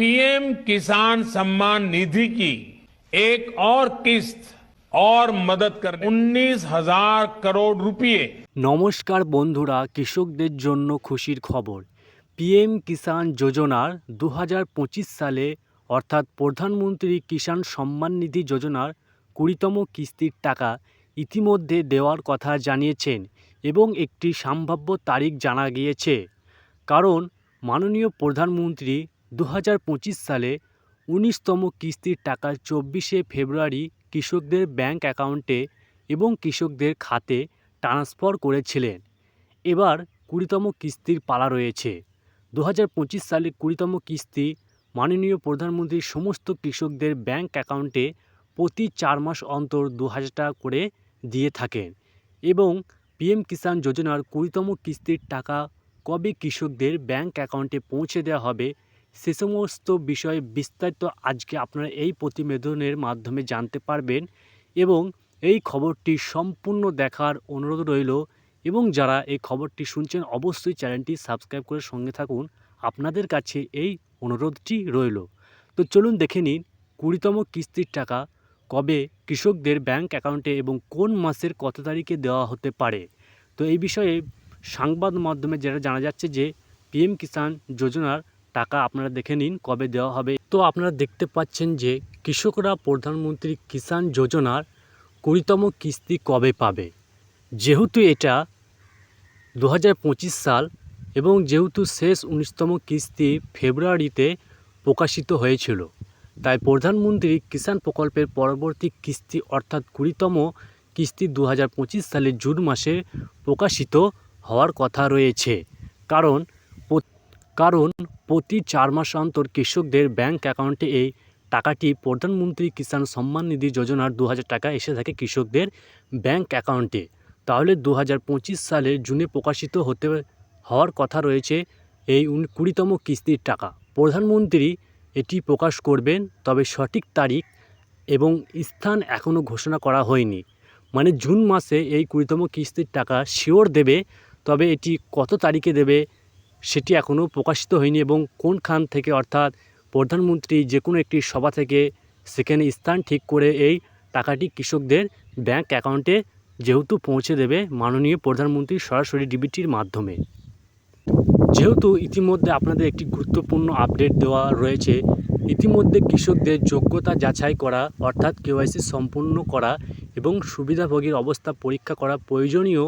PM किसान सम्मान निधि की एक और किस्त और मदद कर उन्नीस हजार करोड़ रुपए নমস্কার বন্ধুরা কৃষকদের জন্য খুশির খবর পিএম কিষাণ যোজনার দু সালে অর্থাৎ প্রধানমন্ত্রী কিষাণ সম্মান নিধি যোজনার কুড়িতম কিস্তির টাকা ইতিমধ্যে দেওয়ার কথা জানিয়েছেন এবং একটি সম্ভাব্য তারিখ জানা গিয়েছে কারণ মাননীয় প্রধানমন্ত্রী দু হাজার পঁচিশ সালে উনিশতম কিস্তির টাকা চব্বিশে ফেব্রুয়ারি কৃষকদের ব্যাংক অ্যাকাউন্টে এবং কৃষকদের খাতে ট্রান্সফার করেছিলেন। এবার কুড়িতম কিস্তির পালা রয়েছে। দু হাজার পঁচিশ সালে কুড়িতম কিস্তি মাননীয় প্রধানমন্ত্রী সমস্ত কৃষকদের ব্যাংক অ্যাকাউন্টে প্রতি চার মাস অন্তর দু হাজার টাকা করে দিয়ে থাকেন এবং পিএম কিষাণ যোজনার কুড়িতম কিস্তির টাকা কবে কৃষকদের ব্যাংক অ্যাকাউন্টে পৌঁছে দেওয়া হবে সে সমস্ত বিষয়ে বিস্তারিত আজকে আপনারা এই প্রতিবেদনের মাধ্যমে জানতে পারবেন এবং এই খবরটি সম্পূর্ণ দেখার অনুরোধ রইল এবং যারা এই খবরটি শুনছেন অবশ্যই চ্যানেলটি সাবস্ক্রাইব করে সঙ্গে থাকুন। আপনাদের কাছে এই অনুরোধটি রইল। তো চলুন দেখে নিন কুড়িতম কিস্তির টাকা কবে কৃষকদের ব্যাংক অ্যাকাউন্টে এবং কোন মাসের কত তারিখে দেওয়া হতে পারে? তো এই বিষয়ে সংবাদ মাধ্যমে যেটা জানা যাচ্ছে যে পিএম কিষাণ যোজনার টাকা আপনারা দেখে নিন কবে দেওয়া হবে। তো আপনারা দেখতে পাচ্ছেন যে কৃষকরা প্রধানমন্ত্রী কিষাণ যোজনার কুড়িতম কিস্তি কবে পাবে। যেহেতু এটা দু হাজার পঁচিশ সাল এবং যেহেতু শেষ উনিশতম কিস্তি ফেব্রুয়ারিতে প্রকাশিত হয়েছিল, তাই প্রধানমন্ত্রী কিষাণ প্রকল্পের পরবর্তী কিস্তি অর্থাৎ কুড়িতম কিস্তি দু সালের জুন মাসে প্রকাশিত হওয়ার কথা রয়েছে। কারণ কারণ প্রতি চার মাস অন্তর কৃষকদের ব্যাংক অ্যাকাউন্টে এই টাকাটি প্রধানমন্ত্রী কিষাণ সম্মান নিধি যোজনার দু হাজার টাকা এসে থাকে কৃষকদের ব্যাংক অ্যাকাউন্টে। তাহলে দু সালে জুনে প্রকাশিত হতে হওয়ার কথা রয়েছে এই কুড়িতম কিস্তির টাকা। প্রধানমন্ত্রী এটি প্রকাশ করবেন, তবে সঠিক তারিখ এবং স্থান এখনও ঘোষণা করা হয়নি। মানে জুন মাসে এই কুড়িতম কিস্তির টাকা শিওর দেবে, তবে এটি কত তারিখে দেবে সেটি এখনও প্রকাশিত হয়নি এবং কোনখান থেকে অর্থাৎ প্রধানমন্ত্রী যে কোনো একটি সভা থেকে সেখানে স্থান ঠিক করে এই টাকাটি কৃষকদের ব্যাংক অ্যাকাউন্টে যেহেতু পৌঁছে দেবে মাননীয় প্রধানমন্ত্রী সরাসরি ডিবিটির মাধ্যমে। যেহেতু ইতিমধ্যে আপনাদের একটি গুরুত্বপূর্ণ আপডেট দেওয়া রয়েছে, ইতিমধ্যে কৃষকদের যোগ্যতা যাচাই করা অর্থাৎ কেওয়াইসি সম্পূর্ণ করা এবং সুবিধাভোগীর অবস্থা পরীক্ষা করা প্রয়োজনীয়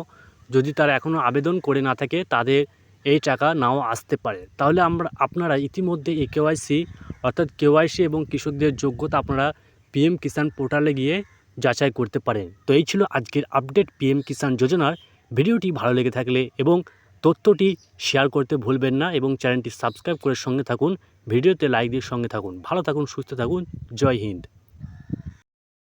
যদি তারা এখনও আবেদন করে না থাকে, তাদের এই টাকা নাও আসতে পারে। তাহলে আমরা, আপনারা ইতিমধ্যে এই কেওয়াইসি অর্থাৎ কেওয়াইসি এবং কৃষকদের যোগ্যতা আপনারা পিএম কিষাণ পোর্টালে গিয়ে যাচাই করতে পারেন। তো এই ছিল আজকের আপডেট পিএম কিষাণ যোজনার। ভিডিওটি ভালো লেগে থাকলে এবং তথ্যটি শেয়ার করতে ভুলবেন না এবং চ্যানেলটি সাবস্ক্রাইব করে সঙ্গে থাকুন। ভিডিওতে লাইক দিয়ে সঙ্গে থাকুন। ভালো থাকুন, সুস্থ থাকুন। জয় হিন্দ।